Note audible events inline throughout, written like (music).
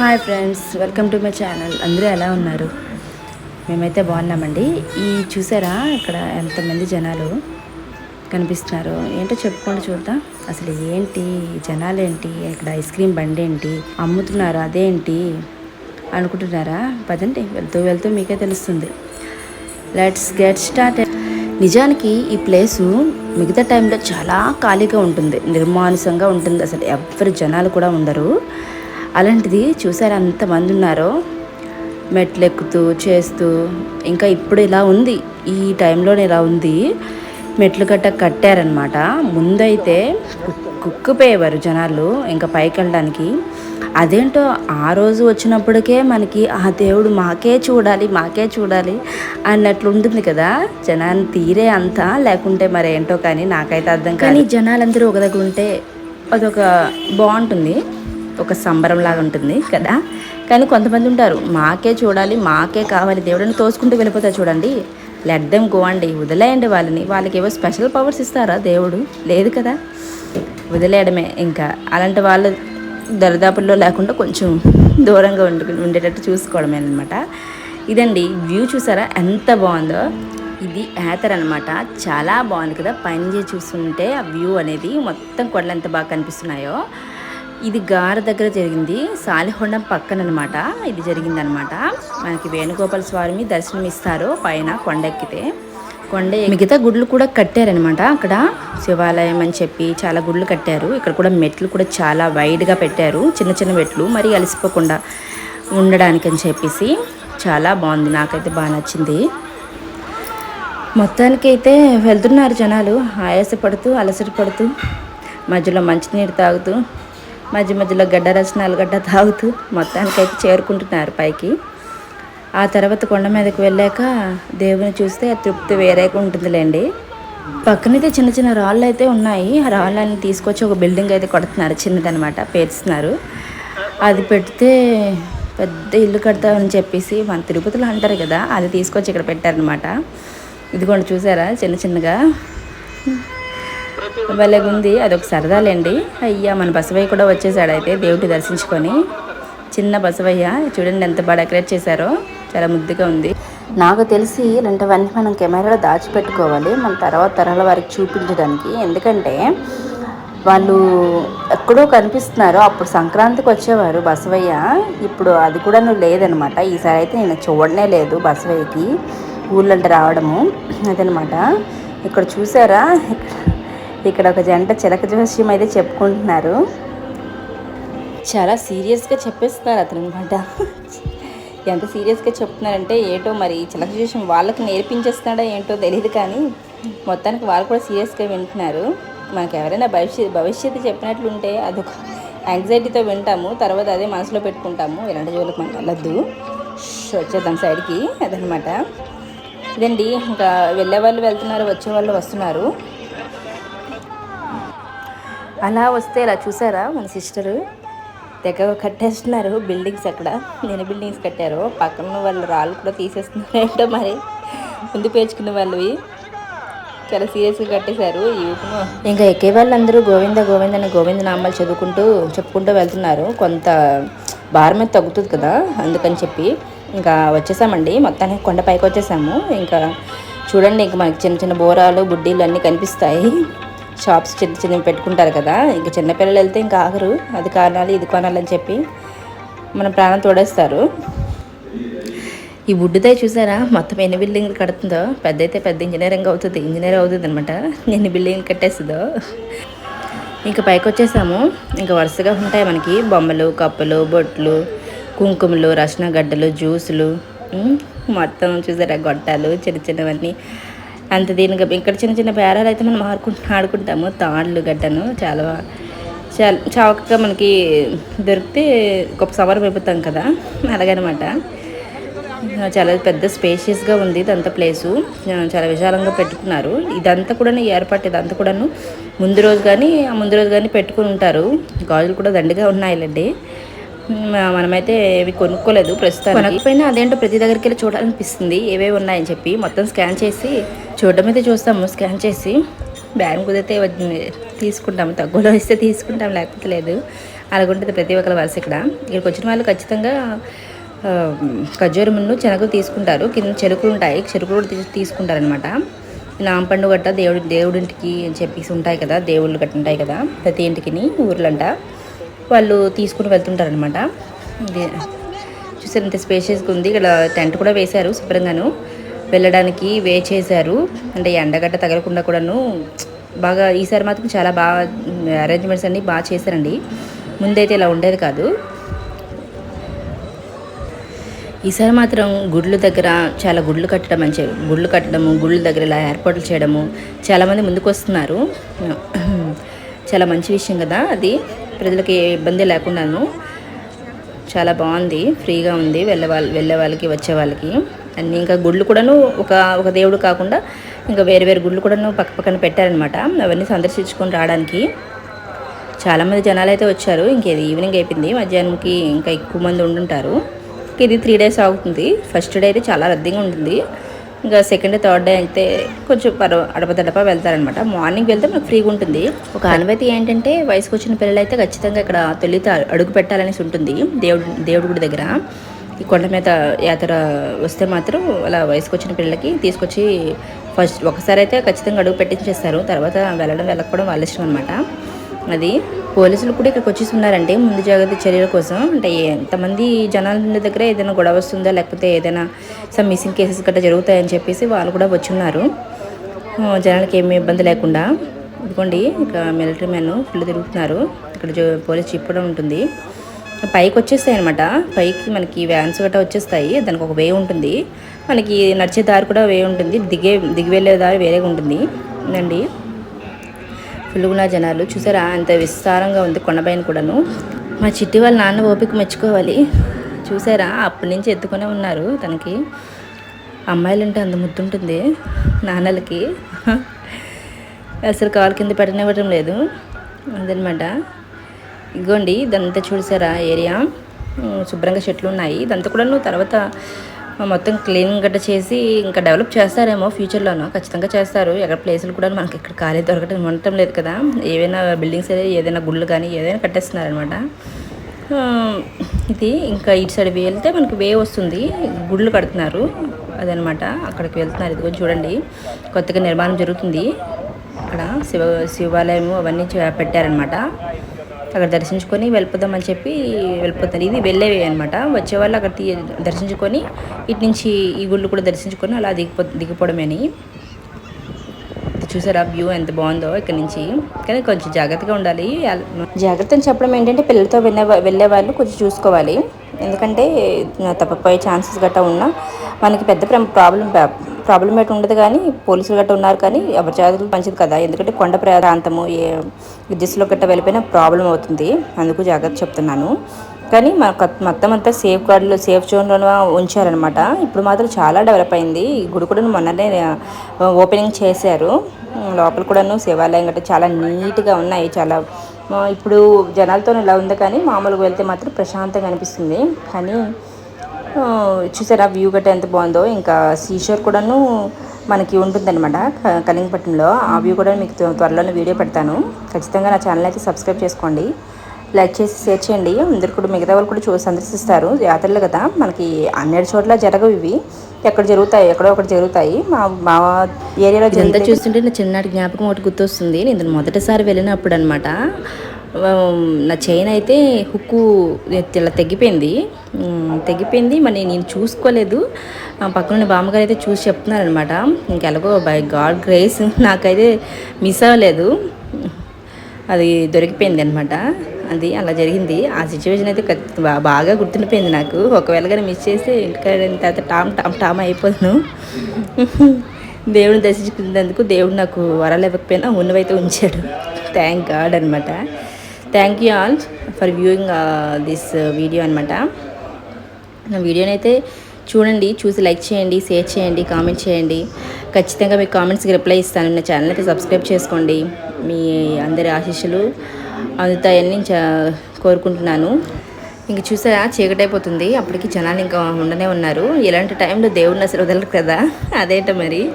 Hi friends welcome to my channel. అందరూ ఎలా ఉన్నారు? మేమైతే బాగున్నామండి. ఈ చూసారా ఇక్కడ ఎంతమంది జనాలు కనిపిస్తున్నారు? ఏంటో చెప్పుకోండి చూద్దాం. అసలు ఏంటి జనాలు ఏంటి ఇక్కడ ఐస్ క్రీమ్ బండి ఏంటి అమ్ముతున్నారు అదేంటి అనుకుంటున్నారా? పదండి వెళ్తూ వెళ్తూ మీకే తెలుస్తుంది. లెట్స్ గెట్ స్టార్ట్ నిజానికి ఈ ప్లేసు మిగతా టైంలో చాలా ఖాళీగా ఉంటుంది నిర్మానుసంగా ఉంటుంది. అసలు ఎవరు జనాలు కూడా ఉండరు. అలాంటిది చూసారు అంతమంది ఉన్నారో? మెట్లు ఎక్కుతూ చేస్తూ. ఇంకా ఇప్పుడు ఇలా ఉంది. ఈ టైంలోనే ఇలా ఉంది. మెట్లు గట్ట కట్టారనమాట ముందైతే కుక్కుపోయేవారు జనాలు ఇంకా పైకి వెళ్ళడానికి అదేంటో ఆ రోజు వచ్చినప్పటికే మనకి ఆ దేవుడు మాకే చూడాలి మాకే చూడాలి అన్నట్లు ఉంటుంది కదా. జనాన్ని తీరే అంతా లేకుంటే మరి ఏంటో కానీ నాకైతే అర్థం కానీ జనాలందరూ ఒక దగ్గర ఉంటే అదొక బాగుంటుంది. ఒక సంబరం లాగా ఉంటుంది కదా? కానీ కొంతమంది ఉంటారు మాకే చూడాలి మాకే కావాలి దేవుడిని తోసుకుంటూ వెళ్ళిపోతారు చూడండి. లెడ్దం దెమ్ గో అండి వదిలేయండి వాళ్ళని. వాళ్ళకి ఏవో స్పెషల్ పవర్స్ ఇస్తారా దేవుడు? లేదు కదా? వదిలేయడమే ఇంకా. అలాంటి వాళ్ళు దరిదాపుల్లో లేకుండా కొంచెం దూరంగా ఉండు ఉండేటట్టు చూసుకోవడమే అనమాట ఇదండి వ్యూ చూసారా? ఎంత బాగుందో. ఇది ఏతర్ అనమాట చాలా బాగుంది కదా? పైన చూస్తుంటే ఆ వ్యూ అనేది మొత్తం కొండలు ఎంత బాగా కనిపిస్తున్నాయో. ఇది గార దగ్గర జరిగింది. సాలిహొండం పక్కన అనమాట ఇది జరిగిందనమాట మనకి వేణుగోపాల స్వామి దర్శనం ఇస్తారు పైన కొండెక్కితే కొండ మిగతా గుడ్లు కూడా కట్టారనమాట అక్కడ శివాలయం అని చెప్పి చాలా గుడ్లు కట్టారు. ఇక్కడ కూడా మెట్లు కూడా చాలా వైడ్గా పెట్టారు. చిన్న చిన్న మెట్లు మరి అలసిపోకుండా ఉండడానికి అని చెప్పేసి చాలా బాగుంది. నాకైతే బాగా నచ్చింది. మొత్తానికైతే వెళ్తున్నారు జనాలు. ఆయాసపడుతూ అలసట పడుతూ మధ్యలో మంచినీరు తాగుతూ మధ్య మధ్యలో గడ్డ రసనాలు గడ్డ తాగుతూ మొత్తానికైతే చేరుకుంటున్నారు పైకి. ఆ తర్వాత కొండ మీదకి వెళ్ళాక దేవుని చూస్తే ఆ తృప్తి వేరేగా ఉంటుందిలేండి. పక్కనైతే చిన్న చిన్న రాళ్ళు అయితే ఉన్నాయి. ఆ రాళ్ళని తీసుకొచ్చి ఒక బిల్డింగ్ అయితే కొడుతున్నారు. చిన్నదనమాట పేర్చుతున్నారు. అది పెడితే పెద్ద ఇల్లు కడతామని చెప్పేసి మన తిరుపతిలో అంటారు కదా అది తీసుకొచ్చి ఇక్కడ పెట్టారనమాట ఇదిగోండి చూసారా? చిన్న చిన్నగా. ఉంది. అదొక సరదాలేండి. అయ్యా మన బసవయ్య కూడా వచ్చేసాడు. అయితే దేవుడి దర్శించుకొని చిన్న బసవయ్య చూడండి ఎంత బాగా డెకరేట్ చేశారో. చాలా ముద్దుగా ఉంది. నాకు తెలిసి ఇలాంటివన్నీ మనం కెమెరాలో దాచిపెట్టుకోవాలి. మన తర్వాత తరాల వారికి చూపించడానికి. ఎందుకంటే వాళ్ళు ఎక్కడో కనిపిస్తున్నారు. అప్పుడు సంక్రాంతికి వచ్చేవారు బసవయ్య. ఇప్పుడు అది కూడా నువ్వు లేదనమాట. ఈసారి అయితే నేను చూడనే లేదు బసవయ్యకి. ఊళ్ళంటే రావడము. అదనమాట. ఇక్కడ చూసారా? ఇక్కడ ఇక్కడ ఒక జంట చిలక జోస్యం అయితే చెప్పుకుంటున్నారు. చాలా సీరియస్గా చెప్పేస్తున్నారు అతను అనమాట ఎంత సీరియస్గా చెప్తున్నారంటే ఏంటో మరి చిలక జోస్యం వాళ్ళకి నేర్పించేస్తున్నాడో ఏంటో తెలియదు కానీ మొత్తానికి వాళ్ళు కూడా సీరియస్గా వింటున్నారు. మనకు ఎవరైనా భవిష్యత్ భవిష్యత్తు చెప్పినట్లుంటే అదొక యాంగ్జైటీతో వింటాము తర్వాత అదే మనసులో పెట్టుకుంటాము. ఇలాంటి జోలకు మనం వెళ్ళొద్దు. వచ్చేద్దాం సైడ్కి అదనమాట ఇదండి ఇంకా వెళ్ళే వాళ్ళు వెళ్తున్నారు వచ్చే వాళ్ళు వస్తున్నారు. అలా వస్తే ఇలా చూసారా మన సిస్టరు? తెగ కట్టేస్తున్నారు బిల్డింగ్స్ అక్కడ. నేను బిల్డింగ్స్ కట్టారు? పక్కన వాళ్ళు రాళ్ళు కూడా తీసేస్తున్నారు ఏంటో మరి? ముందు పేర్చుకున్న వాళ్ళవి. చాలా సీరియస్గా కట్టేశారు ఇంకా ఎక్కే వాళ్ళందరూ గోవింద గోవింద అని గోవింద నామాలు చదువుకుంటూ చెప్పుకుంటూ వెళ్తున్నారు. కొంత భారం మీద తగ్గుతుంది కదా అందుకని చెప్పి. ఇంకా వచ్చేసామండి. మొత్తానికి కొండ పైకి వచ్చేసాము. ఇంకా చూడండి ఇంకా మనకి చిన్న చిన్న బోరాలు బుడ్డీలు అన్నీ కనిపిస్తాయి. షాప్స్ చిన్న చిన్నవి పెట్టుకుంటారు కదా. ఇంకా చిన్నపిల్లలు వెళ్తే ఇంకా ఆగరు. అది కానాలి ఇది కొనాలని చెప్పి మన ప్రాణం తోడేస్తారు. ఈ వుడ్డుతో చూసారా? మొత్తం ఎన్ని బిల్డింగ్లు కడుతుందో? పెద్ద అయితే పెద్ద ఇంజనీరింగ్ అవుతుంది. ఇంజనీర్ అవుతుంది అనమాట ఎన్ని బిల్డింగ్లు కట్టేస్తుందో? ఇంకా పైకి వచ్చేసాము. ఇంకా వరుసగా ఉంటాయి మనకి. బొమ్మలు కప్పులు బొట్లు కుంకుమలు రసన గడ్డలు జ్యూసులు మొత్తం చూసారా? గొట్టాలు చిన్న చిన్నవన్నీ. అంత దీనిగా ఇక్కడ చిన్న చిన్న బేరాలు అయితే మనం ఆడుకుంటూ ఆడుకుంటాము. తాళ్ళు గడ్డను చాలా చాలా చౌకగా మనకి దొరికితే గొప్ప సవరం అయిపోతాం కదా. అలాగనమాట. చాలా పెద్ద స్పేషియస్గా ఉంది ఇదంతా ప్లేసు. చాలా విశాలంగా పెట్టుకున్నారు. ఇదంతా కూడా ఏర్పాటు ఇదంతా కూడాను ముందు రోజు కానీ ఆ ముందు రోజు కానీ పెట్టుకుని ఉంటారు. గాజులు కూడా దండిగా ఉన్నాయిలండి. మనమైతే ఇవి కొనుక్కోలేదు ప్రస్తుతం కొనకపోయినా అదేంటో ప్రతి దగ్గరికి వెళ్ళి చూడాలనిపిస్తుంది. ఏవేవి ఉన్నాయని చెప్పి మొత్తం స్కాన్ చేసి చూడడం అయితే చూస్తాము. స్కాన్ చేసి బ్యాంక్ కుదిరితే తీసుకుంటాము. తక్కువలో ఇస్తే తీసుకుంటాం లేకపోతే లేదు. అలాగుంటుంది ప్రతి ఒక్కరి వరుస ఇక్కడ. ఇక్కడికి వచ్చిన వాళ్ళు ఖచ్చితంగా ఆ, ఖర్జూరం తీసుకుంటారు. కింద చెరుకులు ఉంటాయి. చెరుకులు కూడా తీ- తీసుకుంటారనమాట నాంపండు గట్ట దేవుడి దేవుడింటికి అని చెప్పేసి ఉంటాయి కదా. దేవుళ్ళు గట్ట ఉంటాయి కదా. ప్రతి ఇంటికి ఊర్లంట. వాళ్ళు తీసుకుని వెళ్తుంటారనమాట ఇది చూసారు ఇంత స్పేషియస్గా ఉంది. ఇక్కడ టెంట్ కూడా వేశారు శుభ్రంగాను. వెళ్ళడానికి వే చేశారు. అంటే ఎండగడ్డ తగలకుండా కూడాను బాగా ఈసారి మాత్రం చాలా బాగా అరేంజ్మెంట్స్ అన్నీ బాగా చేశారండి. ముందైతే ఇలా ఉండేది కాదు. ఈసారి మాత్రం గుడ్ల దగ్గర చాలా గుడ్లు కట్టడం మంచి గుడ్లు కట్టడము గుళ్ళ దగ్గర ఇలా ఏర్పాట్లు చేయడము చాలామంది ముందుకు వస్తున్నారు చాలా మంచి విషయం కదా అది. ప్రజలకి ఏ ఇబ్బంది లేకుండాను చాలా బాగుంది ఫ్రీగా ఉంది వెళ్ళే వెళ్ళే వాళ్ళకి వచ్చే వాళ్ళకి. అన్ని ఇంకా గుళ్ళు కూడాను ఒక ఒక దేవుడు కాకుండా ఇంకా వేరే వేరే గుళ్ళు కూడాను పక్క పక్కన పెట్టారనమాట అవన్నీ సందర్శించుకొని రావడానికి చాలామంది జనాలు అయితే వచ్చారు ఇంకేది ఈవినింగ్ అయిపోయింది. మధ్యాహ్నంకి ఇంకా ఎక్కువ మంది ఉండుంటారు. ఇది త్రీ డేస్ అవుతుంది ఫస్ట్ డే అయితే చాలా రద్దీగా ఉంటుంది. ఇంకా సెకండ్ థర్డ్ డే అయితే కొంచెం పర అడపదడప వెళ్తారనమాట మార్నింగ్ వెళ్తే మనకు ఫ్రీగా ఉంటుంది. ఒక అనుమతి ఏంటంటే వయసుకు వచ్చిన పిల్లలు అయితే ఖచ్చితంగా ఇక్కడ తొలిత అడుగు పెట్టాలనేసి ఉంటుంది దేవుడు దేవుడి గుడి దగ్గర. ఈ కొండ మీద యాత్ర వస్తే మాత్రం అలా వయసుకు వచ్చిన పిల్లలకి తీసుకొచ్చి ఫస్ట్ ఒకసారి అయితే ఖచ్చితంగా అడుగు పెట్టించేస్తారు. తర్వాత వెళ్ళడం వెళ్ళకపోవడం వాళ్ళ ఇష్టం అనమాట అది పోలీసులు కూడా ఇక్కడికి వచ్చేసి ముందు జాగ్రత్త చర్యల కోసం. అంటే ఎంతమంది జనాల ఉండే దగ్గర ఏదైనా గొడవ వస్తుందా? లేకపోతే ఏదైనా సమ్ మిస్సింగ్ కేసెస్ గట్రా జరుగుతాయని చెప్పేసి వాళ్ళు కూడా వచ్చి ఉన్నారు జనాలకి ఏమి ఇబ్బంది లేకుండా. ఇదిగోండి ఇక మిలిటరీ మ్యాన్ ఫుల్ తిరుగుతున్నారు. ఇక్కడ పోలీస్ చిప్ కూడా ఉంటుంది. పైకి వచ్చేస్తాయి అనమాట పైకి మనకి వ్యాన్స్ గట్రా వచ్చేస్తాయి. దానికి ఒక వే ఉంటుంది. మనకి నడిచే దారి కూడా వే ఉంటుంది. దిగే దిగి వెళ్ళే దారి వేరేగా ఉంటుంది. అండి ఫుల్గా జనాలు చూసారా? అంత విస్తారంగా ఉంది కొండపైన కూడాను. మా చిట్టి వాళ్ళ నాన్న ఓపిక మెచ్చుకోవాలి. చూసారా? అప్పటి నుంచి ఎత్తుకునే ఉన్నారు తనకి. అమ్మాయిలుంటే అంత ముద్దుంటుంది నాన్నలకి. అసలు కాలు కింద పెట్టనివ్వడం లేదు. అదనమాట. ఇగోండి ఇదంతా చూసారా ఏరియా. శుభ్రంగా చెట్లు ఉన్నాయి ఇదంతా కూడా తర్వాత మొత్తం క్లీన్ గట్ట చేసి ఇంకా డెవలప్ చేస్తారేమో ఫ్యూచర్లోనూ. ఖచ్చితంగా చేస్తారు. ఎక్కడ ప్లేసులు కూడా మనకి ఇక్కడ ఖాళీ దొరకటం ఉండటం లేదు కదా. ఏవైనా బిల్డింగ్స్ ఏదైనా గుళ్ళు కానీ ఏదైనా కట్టేస్తున్నారనమాట ఇది ఇంకా ఇటు సైడ్ వెళ్తే మనకి వే వస్తుంది. గుళ్ళు కడుతున్నారు. అదనమాట అక్కడికి వెళ్తున్నారు. ఇదిగో చూడండి. కొత్తగా నిర్మాణం జరుగుతుంది. అక్కడ శివ శివాలయం అవన్నీ చే- పెట్టారనమాట అక్కడ దర్శించుకొని వెళ్ళిపోదామని చెప్పి వెళ్ళిపోతారు. ఇది వెళ్ళేవి అనమాట వచ్చేవాళ్ళు అక్కడ తీ దర్శించుకొని ఇటు నుంచి ఈ గుళ్ళు కూడా దర్శించుకొని అలా దిగిపో దిగిపోవడమేని. చూసారా? వ్యూ ఎంత బాగుందో ఇక్కడ నుంచి. కానీ కొంచెం జాగ్రత్తగా ఉండాలి. జాగ్రత్త అని చెప్పడం ఏంటంటే పిల్లలతో వెళ్ళే వెళ్ళే వాళ్ళు కొంచెం చూసుకోవాలి. ఎందుకంటే తప్పపోయే ఛాన్సెస్ గట్టా ఉన్నా మనకి పెద్ద ప్రాబ్లం ప్రాబ్లం ఏంటి ఉండదు కానీ పోలీసులు గట్టా ఉన్నారు కానీ ఎవరి జాగ్రత్తలు మంచిది కదా. ఎందుకంటే కొండ ప్రాంతము ఏ దిశలో గట్టా వెళ్ళిపోయినా ప్రాబ్లం అవుతుంది. అందుకు జాగ్రత్త చెప్తున్నాను. కానీ మన మొత్తం అంతా సేఫ్ గార్డులు సేఫ్ జోన్లో ఉంచారనమాట ఇప్పుడు మాత్రం చాలా డెవలప్ అయింది. ఈ గుడి కూడా మొన్ననే ఓపెనింగ్ చేశారు. లోపల కూడాను శివాలయం గట్రా చాలా నీట్గా ఉన్నాయి. చాలా ఇప్పుడు జనాలతో ఇలా ఉంది కానీ మామూలుగా వెళ్తే మాత్రం ప్రశాంతంగా అనిపిస్తుంది. కానీ ఆ, చూసారా వ్యూ గట్రా ఎంత బాగుందో? ఇంకా సీషోర్ కూడాను మనకి ఉంటుందన్నమాట క- ఆ వ్యూ కూడా మీకు త్వ- త్వరలోనే వీడియో పెడతాను. ఖచ్చితంగా నా ఛానల్ అయితే సబ్స్క్రైబ్ చేసుకోండి. లైక్ చేసి షేర్ చేయండి. అందరు కూడా మిగతా వాళ్ళు కూడా చూసి సందర్శిస్తారు. జాతరలు కదా మనకి అన్నిటి చోట్ల జరగవు ఇవి. ఎక్కడ జరుగుతాయి ఎక్కడో ఒకటి జరుగుతాయి. మా మా ఏరియాలో ఇదంతా చూస్తుంటే నా చిన్ననాటి జ్ఞాపకం ఒకటి గుర్తొస్తుంది. నేను మొదటిసారి వెళ్ళినప్పుడు అనమాట నా చైన్ అయితే హుక్కు ఇలా తెగిపోయింది. తెగిపోయింది. మరి నేను చూసుకోలేదు. పక్కన బామ్మగారు అయితే చూసి చెప్తున్నారనమాట ఇంకెలాగో బై గాడ్ గ్రేస్ నాకైతే మిస్ అవ్వలేదు. అది దొరికిపోయింది అనమాట అది అలా జరిగింది. ఆ సిచ్యువేషన్ అయితే బాగా గుర్తుండిపోయింది నాకు. ఒకవేళ కానీ మిస్ చేసి ఇంటికాడ తర్వాత టామ్ టామ్ టామ్ అయిపోతాను. (laughs) దేవుడిని దర్శించుకున్నందుకు దేవుడు నాకు వరాలు ఇవ్వకపోయినా ఉన్నవైతే ఉంచాడు. థ్యాంక్ గాడ్ అనమాట thank you all for viewing this video అనమాట నా వీడియోని అయితే చూడండి చూసి లైక్ చేయండి షేర్ చేయండి కామెంట్ చేయండి. ఖచ్చితంగా మీకు కామెంట్స్కి రిప్లై ఇస్తాను. నా ఛానల్ అయితే సబ్స్క్రైబ్ చేసుకోండి. మీ అందరి ఆశీస్సులు అందుతాయని కోరుకుంటున్నాను. ఇంక చూసారా చీకటైపోతుంది. అప్పటికి జనాలు ఇంకా ఉండనే ఉన్నారు. ఇలాంటి టైంలో దేవుడిని అసలు వదలరు కదా? అదేంట మరి.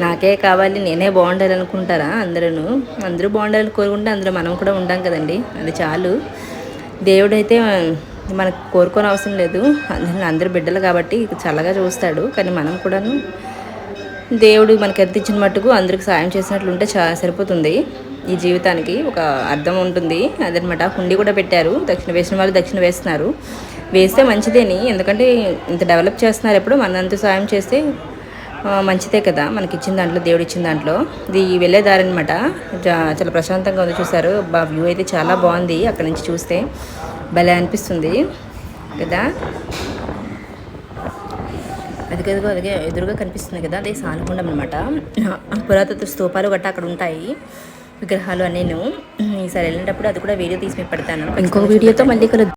నాకే కావాలి నేనే బాగుండాలి అనుకుంటారా అందరూ అందరూ బాగుండాలని కోరుకుంటే అందరూ మనం కూడా ఉంటాం కదండి. అది చాలు. దేవుడైతే మనకు కోరుకోని అవసరం లేదు. అందరూ అందరు బిడ్డలు కాబట్టి చల్లగా చూస్తాడు. కానీ మనం కూడాను దేవుడు మనకి ఎంత ఇచ్చిన మట్టుకు అందరికి సాయం చేసినట్లు ఉంటే చా సరిపోతుంది. ఈ జీవితానికి ఒక అర్థం ఉంటుంది. అదనమాట. హుండీ కూడా పెట్టారు. దక్షిణ వేసిన వాళ్ళు దక్షిణ వేస్తున్నారు. వేస్తే మంచిదేని. ఎందుకంటే ఇంత డెవలప్ చేస్తున్నారు ఎప్పుడు. మనంత సాయం చేస్తే మంచిదే కదా. మనకి ఇచ్చిన దాంట్లో దేవుడు ఇచ్చిన దాంట్లో. ఇది వెళ్ళే దారి అనమాట చాలా ప్రశాంతంగా ఉంది చూసారు బా వ్యూ అయితే చాలా బాగుంది అక్కడ నుంచి చూస్తే. భలే అనిపిస్తుంది కదా. అది అదిగే ఎదురుగా కనిపిస్తుంది కదా. అదే సానుకుండం అనమాట పురాతత్వ స్తూపాలు గట్టా అక్కడ ఉంటాయి. విగ్రహాలు నేను ఈసారి వెళ్ళినప్పుడు అది కూడా వీడియో తీసి మీకు పెడతాను. ఇంకొక వీడియోతో మళ్ళీ కలుద్దాం.